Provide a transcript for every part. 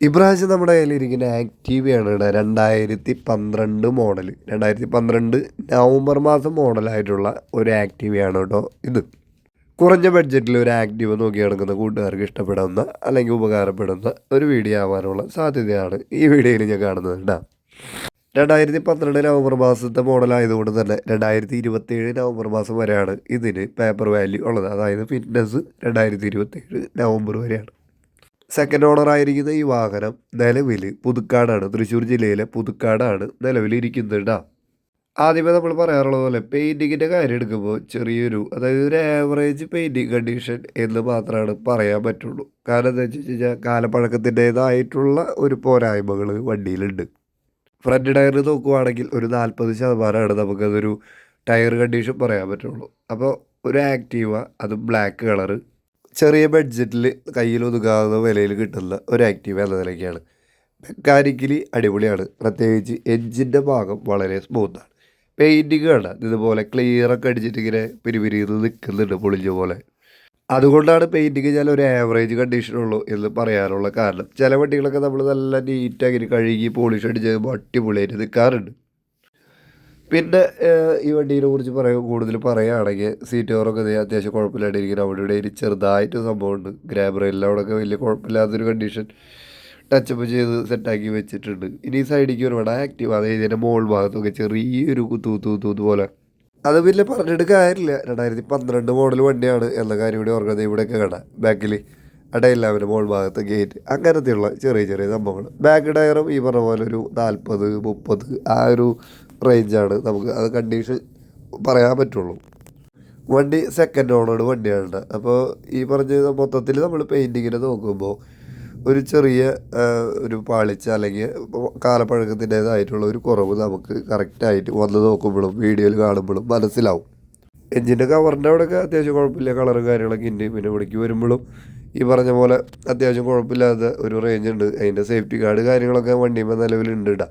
ഇപ്രാവശ്യം നമ്മുടെ കയ്യിലിരിക്കുന്ന ആക്റ്റീവയാണ് ഇവിടെ രണ്ടായിരത്തി പന്ത്രണ്ട് മോഡൽ രണ്ടായിരത്തി പന്ത്രണ്ട് നവംബർ മാസം മോഡലായിട്ടുള്ള ഒരു ആക്റ്റീവയാണ് കേട്ടോ ഇത്. കുറഞ്ഞ ബഡ്ജറ്റിൽ ഒരു ആക്റ്റീവ് നോക്കി നടക്കുന്ന കൂട്ടുകാർക്ക് ഇഷ്ടപ്പെടുന്ന അല്ലെങ്കിൽ ഉപകാരപ്പെടുന്ന ഒരു വീഡിയോ ആവാനുള്ള സാധ്യതയാണ് ഈ വീഡിയോയിൽ ഞാൻ കാണുന്നത് കേട്ടോ. രണ്ടായിരത്തി പന്ത്രണ്ട് നവംബർ മാസത്തെ മോഡലായതുകൊണ്ട് തന്നെ രണ്ടായിരത്തി ഇരുപത്തേഴ് നവംബർ മാസം വരെയാണ് ഇതിന് പേപ്പർ വാല്യൂ ഉള്ളത്. അതായത് ഫിറ്റ്നസ് രണ്ടായിരത്തി ഇരുപത്തേഴ് നവംബർ വരെയാണ്. സെക്കൻഡ് ഓണർ ആയിരിക്കുന്ന ഈ വാഹനം നിലവിൽ പുതുക്കാടാണ്. തൃശ്ശൂർ ജില്ലയിലെ പുതുക്കാടാണ് നിലവിൽ ഇരിക്കുന്നുണ്ട്. ആദ്യമേ നമ്മൾ പറയാറുള്ളത് പോലെ പെയിന്റിങ്ങിന്റെ കാര്യം എടുക്കുമ്പോൾ ചെറിയൊരു അതായത് ഒരു ആവറേജ് പെയിന്റിങ് കണ്ടീഷൻ എന്ന് മാത്രമാണ് പറയാൻ പറ്റുള്ളൂ. കാരണം എന്താ വെച്ച് കഴിഞ്ഞാൽ കാലപ്പഴക്കത്തിന്റേതായിട്ടുള്ള ഒരു പോരായ്മകൾ വണ്ടിയിലുണ്ട്. ഫ്രണ്ട് ടയർ നോക്കുവാണെങ്കിൽ ഒരു നാൽപ്പത് ശതമാനമാണ് നമുക്കതൊരു ടയർ കണ്ടീഷൻ പറയാൻ പറ്റുള്ളൂ. അപ്പോൾ ഒരു ആക്റ്റീവ അത് ബ്ലാക്ക് കളറ് ചെറിയ ബഡ്ജറ്റിൽ കയ്യിൽ ഒതുങ്ങാവുന്ന വിലയിൽ കിട്ടുന്ന ഒരു ആക്റ്റീവ് എന്ന നിലയ്ക്കാണ്. മെക്കാനിക്കലി അടിപൊളിയാണ്. പ്രത്യേകിച്ച് എഞ്ചിന്റെ ഭാഗം വളരെ സ്മൂത്താണ് പെയിന്റിങ് ആണ് ഇതുപോലെ ക്ലിയറൊക്കെ അടിച്ചിട്ട് ഇങ്ങനെ പിരിപിരിന്ന് നിൽക്കുന്നുണ്ട് പൊളിഞ്ഞ പോലെ. അതുകൊണ്ടാണ് പെയിന്റിങ് ഞാൻ ഒരു ആവറേജ് കണ്ടീഷനുള്ളൂ എന്ന് പറയാനുള്ള കാരണം. ചില വണ്ടികളൊക്കെ നമ്മൾ നല്ല നീറ്റാക്കി കഴുകി പോളിഷ് അടിച്ച് അടിപൊളിയായിട്ട് നിൽക്കാറുണ്ട് പിന്നെ ഈ വണ്ടീനെ കുറിച്ച് പറയുക കൂടുതൽ പറയുകയാണെങ്കിൽ സീറ്റ് കവറൊക്കെ അത്യാവശ്യം കുഴപ്പമില്ലാണ്ടിരിക്കുന്നത് അവിടെ ഇവിടെ ഒരു ചെറുതായിട്ട് സംഭവമുണ്ട് ഗ്രാബറെല്ലാം അവിടെ ഒക്കെ വലിയ കുഴപ്പമില്ലാത്തൊരു കണ്ടീഷൻ ടച്ചപ്പ് ചെയ്ത് സെറ്റാക്കി വെച്ചിട്ടുണ്ട്. ഇനി ഈ സൈഡിലേക്ക് ഒരുപാട് ആക്റ്റീവ് അതായത് ഇതിന്റെ മോൾ ഭാഗത്തൊക്കെ ചെറിയൊരു കുത്തു കുത്തു കുത്തു പോലെ. അത് പിന്നെ പറഞ്ഞിട്ട് കാര്യമില്ല. രണ്ടായിരത്തി പന്ത്രണ്ട് മോഡൽ വണ്ടിയാണ് എന്ന കാര്യം ഇവിടെ ഓർക്കുന്നത് ഇവിടെയൊക്കെ കാണാം. ബാക്കിൽ അടയില്ലാവിന്റെ മോൾ ഭാഗത്ത് ഗേറ്റ് അങ്ങനത്തെയുള്ള ചെറിയ ചെറിയ സംഭവങ്ങൾ. ബാക്ക് ടയറും ഈ പറഞ്ഞ പോലെ ഒരു നാൽപ്പത് മുപ്പത് ആ ഒരു റേഞ്ചാണ് നമുക്ക് അത് കണ്ടീഷൻ പറയാൻ പറ്റുള്ളൂ. വണ്ടി സെക്കൻഡ് ഓണാണ് വണ്ടിയാണ് അപ്പോൾ ഈ പറഞ്ഞ മൊത്തത്തിൽ നമ്മൾ പെയിന്റിങ്ങിനെ നോക്കുമ്പോൾ ഒരു ചെറിയ ഒരു പാളിച്ച അല്ലെങ്കിൽ കാലപ്പഴക്കത്തിന്റേതായിട്ടുള്ള ഒരു കുറവ് നമുക്ക് കറക്റ്റായിട്ട് വന്ന് നോക്കുമ്പോഴും വീഡിയോയിൽ കാണുമ്പോഴും മനസ്സിലാവും. എഞ്ചിന്റെ കവറിന്റെ അവിടെയൊക്കെ അത്യാവശ്യം കുഴപ്പമില്ല. കളറും കാര്യങ്ങളൊക്കെ ഉണ്ട്. പിന്നെ ഇവിടേക്ക് വരുമ്പോഴും ഈ പറഞ്ഞ പോലെ അത്യാവശ്യം കുഴപ്പമില്ലാത്ത ഒരു റേഞ്ച് ഉണ്ട്. അതിന്റെ സേഫ്റ്റി ഗാർഡ് കാര്യങ്ങളൊക്കെ വണ്ടിയുമ്പോൾ നിലവിലുണ്ട് ഇടാം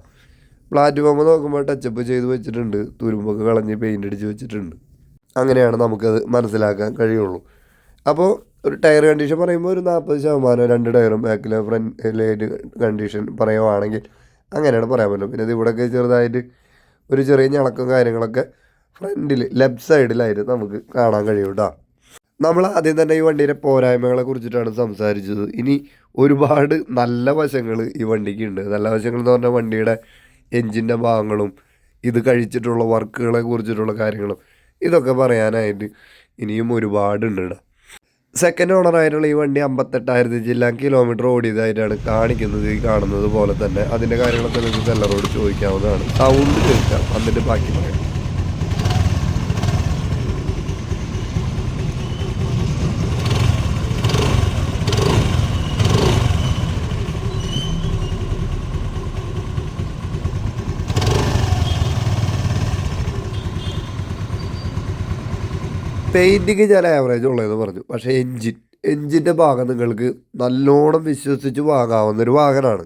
പ്ലാറ്റ്ഫോം നോക്കുമ്പോൾ ടച്ചപ്പ് ചെയ്ത് വെച്ചിട്ടുണ്ട്. തുരുമ്പൊക്കെ കളഞ്ഞ് പെയിന്റ് അടിച്ച് വെച്ചിട്ടുണ്ട്. അങ്ങനെയാണ് നമുക്കത് മനസ്സിലാക്കാൻ കഴിയുള്ളൂ. അപ്പോൾ ഒരു ടയർ കണ്ടീഷൻ പറയുമ്പോൾ ഒരു നാൽപ്പത് ശതമാനം രണ്ട് ടയറും ബാക്കിലെ ഫ്രണ്ട് ലൈറ്റ് കണ്ടീഷൻ പറയുവാണെങ്കിൽ അങ്ങനെയാണ് പറയാൻ പറ്റും പിന്നെ ഇത് ഇവിടെയൊക്കെ ചെറുതായിട്ട് ഒരു ചെറിയ ഞളക്കം കാര്യങ്ങളൊക്കെ ഫ്രണ്ടിൽ ലെഫ്റ്റ് സൈഡിലായിട്ട് നമുക്ക് കാണാൻ കഴിയും കേട്ടോ നമ്മൾ ആദ്യം തന്നെ ഈ വണ്ടിയുടെ പോരായ്മകളെ കുറിച്ചിട്ടാണ് സംസാരിച്ചത്. ഇനി ഒരുപാട് നല്ല വശങ്ങൾ ഈ വണ്ടിക്ക് ഉണ്ട്. നല്ല വശങ്ങൾ എന്ന് പറഞ്ഞാൽ വണ്ടിയുടെ എൻജിന്റെ ഭാഗങ്ങളും ഇത് കഴിച്ചിട്ടുള്ള വർക്കുകളെ കുറിച്ചിട്ടുള്ള കാര്യങ്ങളും ഇതൊക്കെ പറയാനായിട്ട് ഇനിയും ഒരുപാടുണ്ട് കേട്ടോ സെക്കൻഡ് ഓണർ ആയിട്ടുള്ള ഈ വണ്ടി അമ്പത്തെട്ടായിരത്തി ജില്ല കിലോമീറ്റർ ഓടിയതായിട്ടാണ് കാണിക്കുന്നത് ഈ കാണുന്നത് പോലെ തന്നെ. അതിന്റെ കാര്യങ്ങളൊക്കെ നിങ്ങൾക്ക് സെല്ലറോട് ചോദിക്കാവുന്നതാണ്. സൗണ്ട് കേൾക്കാം എന്നിട്ട് ബാക്കി പറയാം. പെയിന്റിങ് ഞാൻ ആവറേജ് ഉള്ളതെന്ന് പറഞ്ഞു. പക്ഷേ എൻജിൻ എൻജിന്റെ ഭാഗം നിങ്ങൾക്ക് നല്ലോണം വിശ്വസിച്ച് വാങ്ങാവുന്ന ഒരു വാഹനമാണ്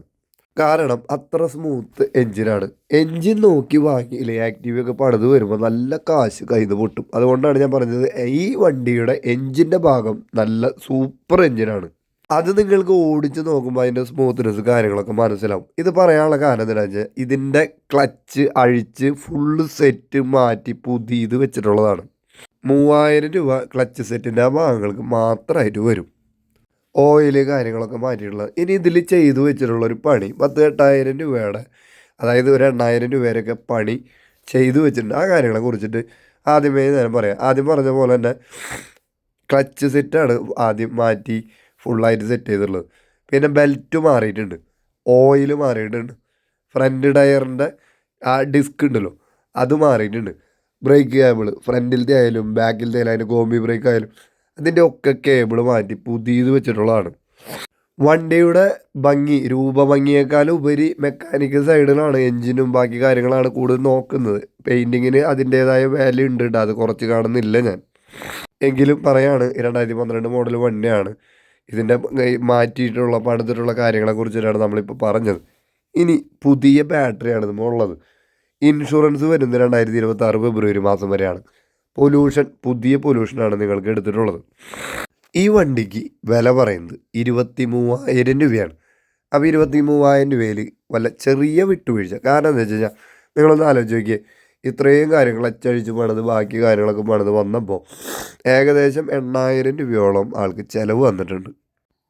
കാരണം അത്ര സ്മൂത്ത് എൻജിനാണ് എൻജിൻ നോക്കി വാങ്ങിയില്ലേ ആക്റ്റീവ് ഒക്കെ പണിത് വരുമ്പോൾ നല്ല കാശ് കയ്യിൽ പൊട്ടും. അതുകൊണ്ടാണ് ഞാൻ പറഞ്ഞത് ഈ വണ്ടിയുടെ എൻജിന്റെ ഭാഗം നല്ല സൂപ്പർ എൻജിനാണ് അത് നിങ്ങൾക്ക് ഓടിച്ച് നോക്കുമ്പോൾ അതിന്റെ സ്മൂത്ത്നെസ് കാര്യങ്ങളൊക്കെ മനസ്സിലാവും. ഇത് പറയാനുള്ള കാരണം എന്താണെന്ന് വെച്ചാൽ ഇതിന്റെ ക്ലച്ച് അഴിച്ച് ഫുള്ള് സെറ്റ് മാറ്റി പുതിയത് വെച്ചിട്ടുള്ളതാണ്. മൂവായിരം രൂപ ക്ലച്ച് സെറ്റിന്റെ ഭാഗങ്ങൾക്ക് മാത്രമായിട്ട് വരും. ഓയിൽ കാര്യങ്ങളൊക്കെ മാറ്റിയിട്ടുള്ളത്. ഇനി ഇതിൽ ചെയ്തു വെച്ചിട്ടുള്ള ഒരു പണി പത്ത് എട്ടായിരം രൂപയുടെ അതായത് ഒരു എണ്ണായിരം രൂപയുടെയൊക്കെ പണി ചെയ്തു വെച്ചിട്ടുണ്ട്. ആ കാര്യങ്ങളെ കുറിച്ചിട്ട് ആദ്യമേ ഞാൻ പറയാം. ആദ്യം പറഞ്ഞ പോലെ തന്നെ ക്ലച്ച് സെറ്റാണ് ആദ്യം മാറ്റി ഫുള്ളായിട്ട് സെറ്റ് ചെയ്തിട്ടുള്ളത്. പിന്നെ ബെൽറ്റ് മാറിയിട്ടുണ്ട്. ഓയിൽ മാറിയിട്ടുണ്ട്. ഫ്രണ്ട് ടയറിന്റെ ആ ഡിസ്ക് ഉണ്ടല്ലോ അത് മാറിയിട്ടുണ്ട്. ബ്രേക്ക് കേബിൾ ഫ്രണ്ടിലത്തെ ആയാലും ബാക്കിലത്തെ ആയാലും അതിന്റെ കോമ്പി ബ്രേക്ക് ആയാലും അതിന്റെ ഒക്കെ കേബിൾ മാറ്റി പുതിയത് വെച്ചിട്ടുള്ളതാണ്. വണ്ടിയുടെ ഭംഗി രൂപഭംഗിയേക്കാളും ഉപരി മെക്കാനിക്കൽ സൈഡിലാണ് എൻജിനും ബാക്കി കാര്യങ്ങളാണ് കൂടുതൽ നോക്കുന്നത്. പെയിന്റിങ്ങിന് അതിന്റേതായ വാല്യൂ ഉണ്ട് കേട്ടോ അത് കുറച്ച് കാണുന്നില്ല ഞാൻ. എങ്കിലും പറയാണ് രണ്ടായിരത്തി പന്ത്രണ്ട് മോഡൽ വണ്ടിയാണ് ഇതിന്റെ മാറ്റിയിട്ടുള്ള പണിതിട്ടുള്ള കാര്യങ്ങളെക്കുറിച്ചിട്ടാണ് നമ്മളിപ്പോൾ പറഞ്ഞത്. ഇനി പുതിയ ബാറ്ററിയാണ് ഇതിപ്പോൾ ഉള്ളത് ഇൻഷുറൻസ് വരുന്നത് രണ്ടായിരത്തി ഇരുപത്തി ആറ് ഫെബ്രുവരി മാസം വരെയാണ്. പൊല്യൂഷൻ പുതിയ പൊല്യൂഷനാണ് നിങ്ങൾക്ക് എടുത്തിട്ടുള്ളത്. ഈ വണ്ടിക്ക് വില പറയുന്നത് ഇരുപത്തി മൂവായിരം രൂപയാണ്. അപ്പോൾ ഇരുപത്തി മൂവായിരം രൂപയിൽ വല്ല ചെറിയ വിട്ടുവീഴ്ച. കാരണം എന്താ വെച്ച് കഴിഞ്ഞാൽ നിങ്ങളൊന്ന് ആലോചിച്ച് നോക്കിയേ. ഇത്രയും കാര്യങ്ങൾ അച്ചഴിച്ച് പണിത് ബാക്കി കാര്യങ്ങളൊക്കെ പണിത് വന്നപ്പോൾ ഏകദേശം എണ്ണായിരം രൂപയോളം ആൾക്ക് ചിലവ് വന്നിട്ടുണ്ട്.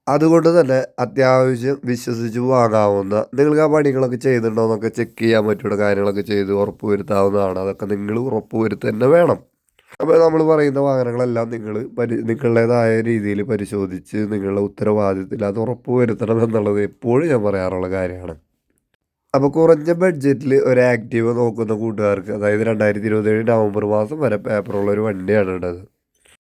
അതുകൊണ്ട് തന്നെ അത്യാവശ്യം വിശ്വസിച്ച് വാങ്ങാവുന്ന നിങ്ങൾക്ക് ആ പണികളൊക്കെ ചെയ്തിട്ടുണ്ടോ എന്നൊക്കെ ചെക്ക് ചെയ്യാൻ പറ്റുന്ന കാര്യങ്ങളൊക്കെ ചെയ്ത് ഉറപ്പ് വരുത്താവുന്നതാണ് അതൊക്കെ നിങ്ങൾ ഉറപ്പ് വരുത്തുക തന്നെ വേണം. അപ്പോൾ നമ്മൾ പറയുന്ന വാഹനങ്ങളെല്ലാം നിങ്ങൾ പരി നിങ്ങളുടേതായ രീതിയിൽ പരിശോധിച്ച് നിങ്ങളുടെ ഉത്തരവാദിത്തത്തിൽ അത് ഉറപ്പ് വരുത്തണം എന്നുള്ളത് എപ്പോഴും ഞാൻ പറയാറുള്ള കാര്യമാണ്. അപ്പോൾ കുറഞ്ഞ ബഡ്ജറ്റിൽ ഒരു ആക്റ്റീവ് നോക്കുന്ന കൂട്ടുകാർക്ക് അതായത് രണ്ടായിരത്തി ഇരുപത്തേഴ് നവംബർ മാസം വരെ പേപ്പറുള്ള ഒരു വണ്ടിയാണ് ഉള്ളത്.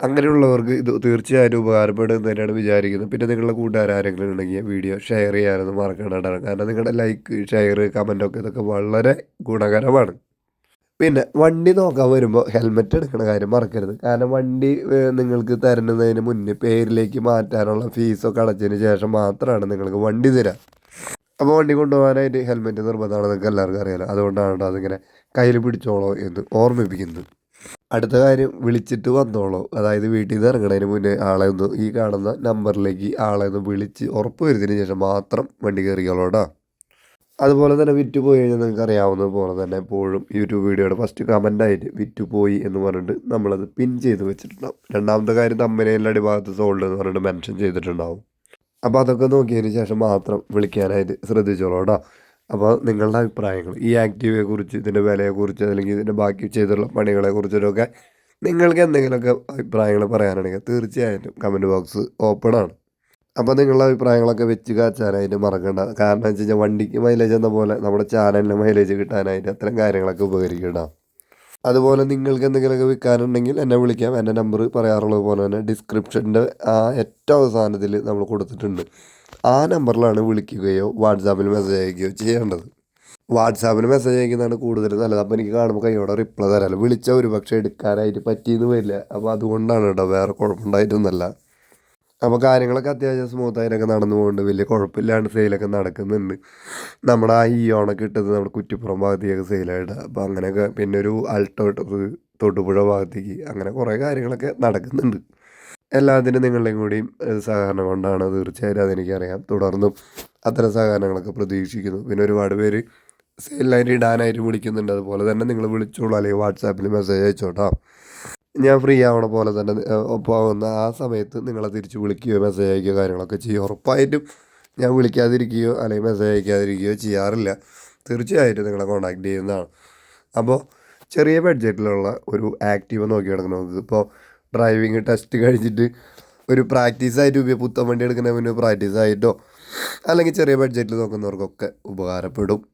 അങ്ങനെയുള്ളവർക്ക് ഇത് തീർച്ചയായും ഉപകാരപ്പെടും തന്നെയാണ് വിചാരിക്കുന്നത്. പിന്നെ നിങ്ങളുടെ കൂട്ടുകാരെങ്കിലും ഉണ്ടെങ്കിൽ വീഡിയോ ഷെയർ ചെയ്യാനൊന്നും മറക്കണ്ടാണ് കാരണം നിങ്ങളുടെ ലൈക്ക് ഷെയർ കമന്റൊക്കെ ഇതൊക്കെ വളരെ ഗുണകരമാണ്. പിന്നെ വണ്ടി നോക്കാൻ വരുമ്പോൾ ഹെൽമെറ്റ് എടുക്കുന്ന കാര്യം മറക്കരുത്. കാരണം വണ്ടി നിങ്ങൾക്ക് തരുന്നതിന് മുന്നേ പേരിലേക്ക് മാറ്റാനുള്ള ഫീസൊക്കെ അടച്ചതിന് ശേഷം മാത്രമാണ് നിങ്ങൾക്ക് വണ്ടി തരാം. അപ്പോൾ വണ്ടി കൊണ്ടുപോകാനായിട്ട് ഹെൽമെറ്റ് നിർബന്ധമാണ് നിങ്ങൾക്ക് എല്ലാവർക്കും അറിയാലോ. അതുകൊണ്ടാണ് അതിങ്ങനെ കയ്യിൽ പിടിച്ചോളോ എന്ന് ഓർമ്മിപ്പിക്കുന്നത്. അടുത്ത കാര്യം വിളിച്ചിട്ട് വന്നോളൂ. അതായത് വീട്ടിൽ നിന്ന് ഇറങ്ങുന്നതിന് മുന്നേ ആളെ ഒന്ന് ഈ കാണുന്ന നമ്പറിലേക്ക് ആളെ ഒന്ന് വിളിച്ച് ഉറപ്പ് വരുന്നതിന് ശേഷം മാത്രം വണ്ടി കയറിയോളൂ കേട്ടോ. അതുപോലെ തന്നെ വിറ്റ് പോയി കഴിഞ്ഞാൽ നിങ്ങൾക്ക് അറിയാവുന്നത് പോലെ തന്നെ എപ്പോഴും യൂട്യൂബ് വീഡിയോയുടെ ഫസ്റ്റ് കമന്റായിട്ട് വിറ്റ് പോയി എന്ന് പറഞ്ഞിട്ട് നമ്മളത് പിൻ ചെയ്ത് വെച്ചിട്ടുണ്ടാവും. രണ്ടാമത്തെ കാര്യം തമ്മനയിലെ അടിഭാഗത്ത് സോൾഡ് എന്ന് പറഞ്ഞിട്ട് മെൻഷൻ ചെയ്തിട്ടുണ്ടാവും. അപ്പോൾ അതൊക്കെ നോക്കിയതിന് ശേഷം മാത്രം വിളിക്കാനായിട്ട് ശ്രദ്ധിച്ചോളൂ കേട്ടോ. അപ്പോൾ നിങ്ങളുടെ അഭിപ്രായങ്ങൾ ഈ ആക്റ്റീവയെ കുറിച്ച് ഇതിന്റെ വിലയെക്കുറിച്ച് അല്ലെങ്കിൽ ഇതിന്റെ ബാക്കി ചെയ്തുള്ള പണികളെ കുറിച്ചിട്ടൊക്കെ നിങ്ങൾക്ക് എന്തെങ്കിലുമൊക്കെ അഭിപ്രായങ്ങൾ പറയാനാണെങ്കിൽ തീർച്ചയായിട്ടും കമന്റ് ബോക്സ് ഓപ്പൺ ആണ്. അപ്പോൾ നിങ്ങളുടെ അഭിപ്രായങ്ങളൊക്കെ വെച്ച് കാച്ചാനായിട്ട് മറക്കണ്ട. കാരണം വെച്ച് കഴിഞ്ഞാൽ വണ്ടിക്ക് മൈലേജ് എന്ന പോലെ നമ്മുടെ ചാനലിന് മൈലേജ് കിട്ടാനായിട്ട് അത്തരം കാര്യങ്ങളൊക്കെ ഉപകരിക്കണം അതുപോലെ നിങ്ങൾക്ക് എന്തെങ്കിലുമൊക്കെ വിൽക്കാനുണ്ടെങ്കിൽ എന്നെ വിളിക്കാം. എന്റെ നമ്പർ പറയാറുള്ളത് പോലെ തന്നെ ഡിസ്ക്രിപ്ഷന്റെ ആ ഏറ്റവും അവസാനത്തിൽ നമ്മൾ കൊടുത്തിട്ടുണ്ട്. ആ നമ്പറിലാണ് വിളിക്കുകയോ വാട്സാപ്പിൽ മെസ്സേജ് അയക്കുകയോ ചെയ്യേണ്ടത്. വാട്സാപ്പിൽ മെസ്സേജ് അയക്കുന്നതാണ് കൂടുതൽ നല്ലത്. അപ്പോൾ എനിക്ക് കാണുമ്പോൾ കൈയോടെ റിപ്ലൈ തരാമല്ലോ വിളിച്ച ഒരു പക്ഷേ എടുക്കാനായിട്ട് പറ്റിയെന്ന് വരില്ല. അപ്പോൾ അതുകൊണ്ടാണ് കേട്ടോ വേറെ കുഴപ്പമുണ്ടായിട്ടൊന്നുമല്ല. അപ്പോൾ കാര്യങ്ങളൊക്കെ അത്യാവശ്യം സ്മൂത്തായിട്ടൊക്കെ നടന്നു പോകുന്നുണ്ട് വലിയ കുഴപ്പമില്ലാണ്ട് സെയിലൊക്കെ നടക്കുന്നുണ്ട്. നമ്മുടെ ആ ഈ ഓണൊക്കെ ഇട്ടത് നമ്മുടെ കുറ്റിപ്പുറം ഭാഗത്തേക്ക് സെയിലായിട്ട് അപ്പോൾ അങ്ങനെയൊക്കെ പിന്നെ ഒരു അൾട്ടോ തൊടുപുഴ ഭാഗത്തേക്ക് അങ്ങനെ കുറേ കാര്യങ്ങളൊക്കെ നടക്കുന്നുണ്ട്. എല്ലാത്തിനും നിങ്ങളുടെയും കൂടിയും സഹകരണം കൊണ്ടാണ് തീർച്ചയായിട്ടും അതെനിക്കറിയാം. തുടർന്നും അത്തരം സഹകരണങ്ങളൊക്കെ പ്രതീക്ഷിക്കുന്നു. പിന്നെ ഒരുപാട് പേര് സെയിലായിട്ട് ഇടാനായിട്ട് വിളിക്കുന്നുണ്ട്. അതുപോലെ തന്നെ നിങ്ങൾ വിളിച്ചോളൂ അല്ലെങ്കിൽ വാട്സാപ്പിൽ മെസ്സേജ് അയച്ചോട്ടോ. ഞാൻ ഫ്രീ ആവണ പോലെ തന്നെ പോകുന്ന ആ സമയത്ത് നിങ്ങളെ തിരിച്ച് വിളിക്കുകയോ മെസ്സേജ് അയക്കുകയോ കാര്യങ്ങളൊക്കെ ചെയ്യും. ഉറപ്പായിട്ടും ഞാൻ വിളിക്കാതിരിക്കുകയോ അല്ലെങ്കിൽ മെസ്സേജ് അയക്കാതിരിക്കുകയോ ചെയ്യാറില്ല. തീർച്ചയായിട്ടും നിങ്ങളെ കോൺടാക്ട് ചെയ്യുന്നതാണ്. അപ്പോൾ ചെറിയ ബഡ്ജറ്റിലുള്ള ഒരു ആക്റ്റീവ് നോക്കി നമുക്ക് ഇപ്പോൾ ഡ്രൈവിങ് ടെസ്റ്റ് കഴിഞ്ഞിട്ട് ഒരു പ്രാക്ടീസ് ആയിട്ട് ഉപയോഗ പുത്തൻ വണ്ടി എടുക്കുന്ന പ്രാക്ടീസ് ആയിട്ടോ? അല്ലെങ്കിൽ ചെറിയ ബഡ്ജറ്റിൽ നോക്കുന്നവർക്കൊക്കെ ഉപകാരപ്പെടും.